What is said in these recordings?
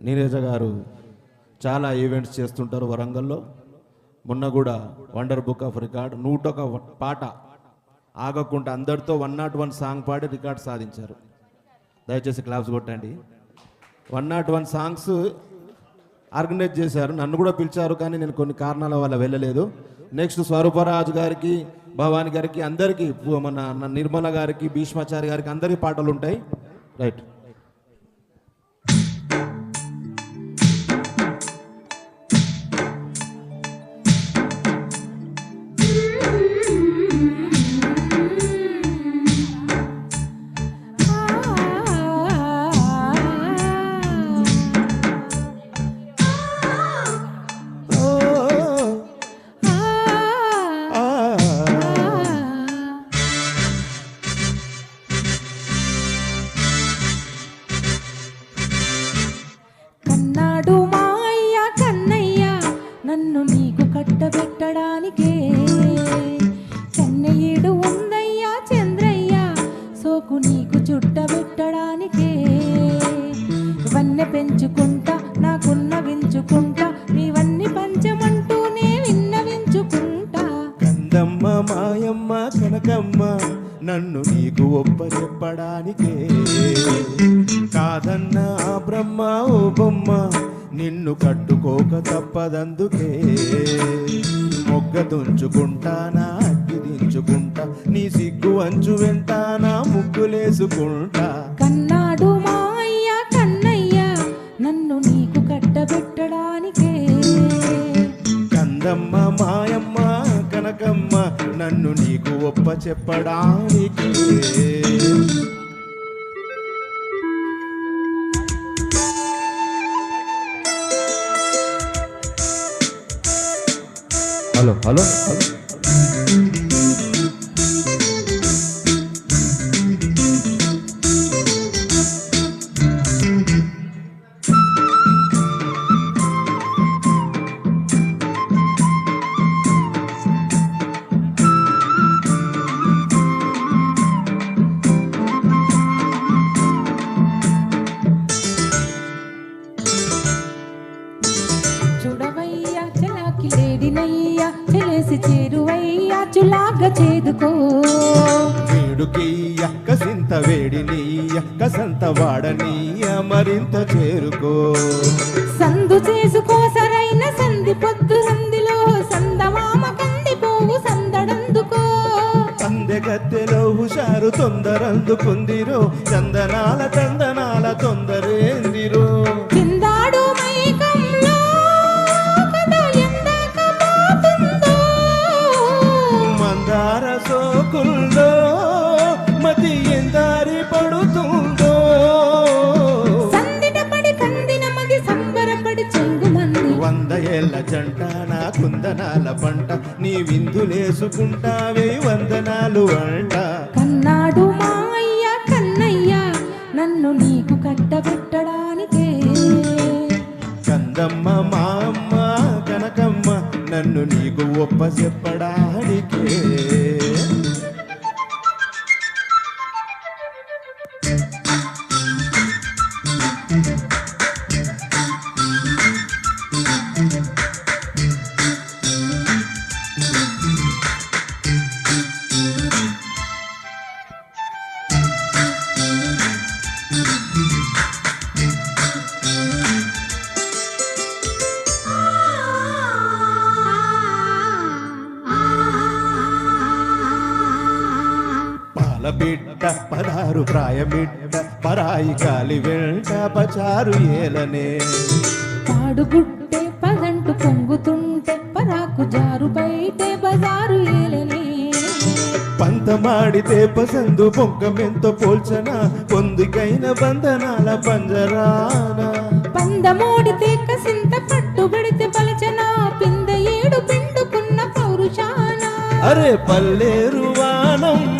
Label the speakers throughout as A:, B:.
A: నీరజ గారు చాలా ఈవెంట్స్ చేస్తుంటారు వరంగల్లో. మొన్న కూడా వండర్ బుక్ ఆఫ్ రికార్డ్ నూట ఒక పాట ఆగకుండా అందరితో వన్ నాట్ వన్ సాంగ్ పాడి రికార్డ్ సాధించారు. దయచేసి క్లాప్స్ కొట్టండి. One nought one songs organize చేశారు. నన్ను కూడా పిలిచారు కానీ నేను కొన్ని కారణాల వల్ల వెళ్ళలేదు. నెక్స్ట్ స్వరూపరాజు గారికి భవాని గారికి అందరికీ మన నిర్మల గారికి భీష్మాచారి గారికి అందరికీ పాటలు ఉంటాయి. రైట్
B: నన్ను నీకు
A: ఒప్ప చెప్పడానికే కాదన్న ఆ బ్రహ్మ ఓ బొమ్మ నిన్ను కట్టుకోక తప్పదందుకే. మొగ్గ తుంచుకుంటానా అగ్గి దించుకుంటా నీ సిగ్గు అంచు వెంటానా ముగ్గులేసుకుంటా
B: కన్నాడు మా అయ్య కన్నయ్య నన్ను నీకు కట్టబెట్టడానికే.
A: కందమ్మ మాయమ్మ కనకమ్మ నన్ను నీకు ఒప్ప చెప్పడానికి. Hello hello hello.
B: చెలేసి చేరువయ్యా చులాగ చేదుకో.
A: వేడుకీయ కసింత వేడినీయ కసంత వాడనీయ మరింత చేరుకో.
B: సందు చేసుకో సరైన సంధి పొద్దు సంధిలో సందమామ కంది పోవు సందడందుకో.
A: అందెగత్తెలో హుషారు తొందరందుకుందిరో చందనాల చందనాల తొందరేందిరో నా కుందనాల పంట నీ విందులేసుకుంటావే వందనాలు అంట
B: కన్నాడు మా అయ్య కన్నయ్య నన్ను నీకు కట్టబెట్టడానికే
A: కందమ్మ మా అమ్మ కనకమ్మ నన్ను నీకు ఒప్ప చెప్పడానికే పాల బిడ్డ పదారు ప్రాయమిడ్డ పరాయి కాలి వెంట పచారు ఏలనే.
B: పాడుగుట్టే పదంటు పొంగుతుంటే పరాకు జారు బయటే బజారు ఏలనే.
A: పంతమాడితే పసందు పొంగమెంతో పోల్చన పొందికైన బంధనాల పంజరాన.
B: పందమోడితే కసింత పట్టుబడితే పలచన పింద ఏడు పిండుకున్న పౌరుషాన.
A: అరే పల్లేరు వానమ్మో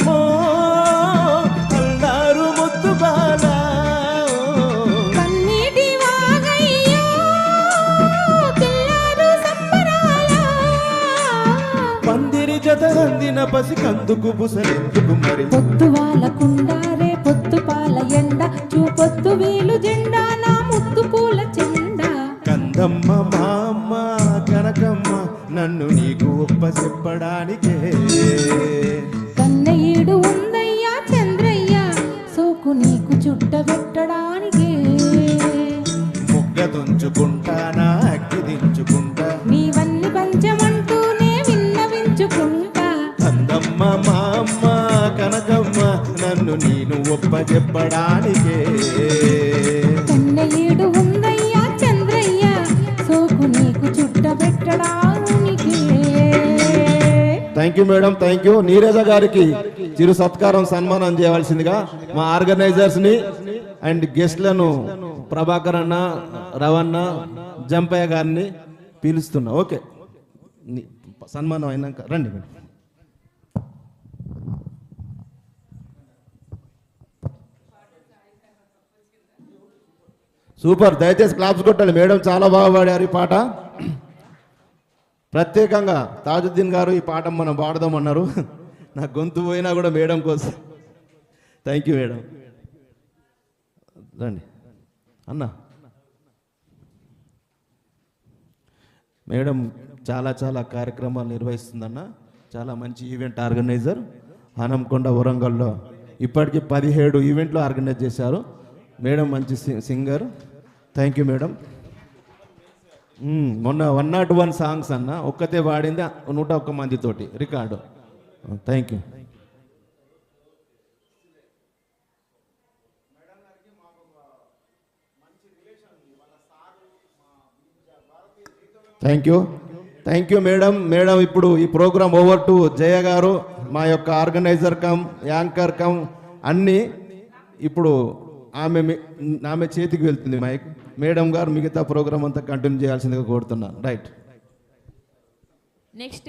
A: పసి కందుకు బుసలెందుకు మరి
B: పొద్దు వాళ్ళకుండారే పొద్దు పాల ఎండ చూపొద్దు వీలు జెండా నా ముద్దు పూల చెండ.
A: కందమ్మ మా అమ్మ కనకమ్మ నన్ను నీకు ఒప్ప చెప్పడానికే.
B: కన్నయ్యుడు ఉందయ్యా చంద్రయ్య సోకు నీకు చుట్ట పెట్టడానికి.
A: ముగ్గ తుంచుకుంటానా అగ్గి దించుకుంటా.
B: నీవన్ని పంచమంటూనే విన్నవించుకుంటా.
A: నేను ఒప్ప చెప్పడానికే
B: ఉందయ్యా చంద్రయ్య సోకు నీకు చుట్ట పెట్టడానికి
A: thank you madam thank you Neeraja గారికి చిరు సత్కారం సన్మానం చేయవలసిందిగా మా ఆర్గనైజర్స్ని అండ్ గెస్ట్లను ప్రభాకర్ అన్న రవణ జంపయ్య గారిని పిలుస్తున్నా. ఓకే. సన్మానం అయినాక రండి మేడం సూపర్. దయచేసి క్లాప్స్ కొట్టాలి మేడం చాలా బాగా పాడారు ఈ పాట. ప్రత్యేకంగా తాజుద్దీన్ గారు ఈ పాట మనం పాడదామన్నారు. నా గొంతు పోయినా కూడా మేడం కోసం. Thank you madam. రండి. అన్న. మేడం చాలా చాలా కార్యక్రమాలు నిర్వహిస్తుందన్న. చాలా మంచి ఈవెంట్ ఆర్గనైజర్. హనంకొండ వరంగల్లో ఇప్పటికీ పదిహేడు ఈవెంట్లు ఆర్గనైజ్ చేశారు. మేడం మంచి సింగర్. థ్యాంక్ యూ మేడం మొన్న వన్ నాట్ వన్ సాంగ్స్ అన్న ఒక్కతే పాడింది నూట ఒక్క మందితోటి record. Thank you thank you thank you madam madam ఇప్పుడు ఈ ప్రోగ్రామ్ ఓవర్ టు జయ గారు మా యొక్క ఆర్గనైజర్ కమ్ యాంకర్ కమ్ అన్నీ ఇప్పుడు ఆమె ఆమె చేతికి వెళ్తుంది మైక్ మేడం గారు మిగతా ప్రోగ్రామ్ అంతా కంటిన్యూ చేయాల్సిందిగా కోరుతున్నాను. రైట్.
C: నెక్స్ట్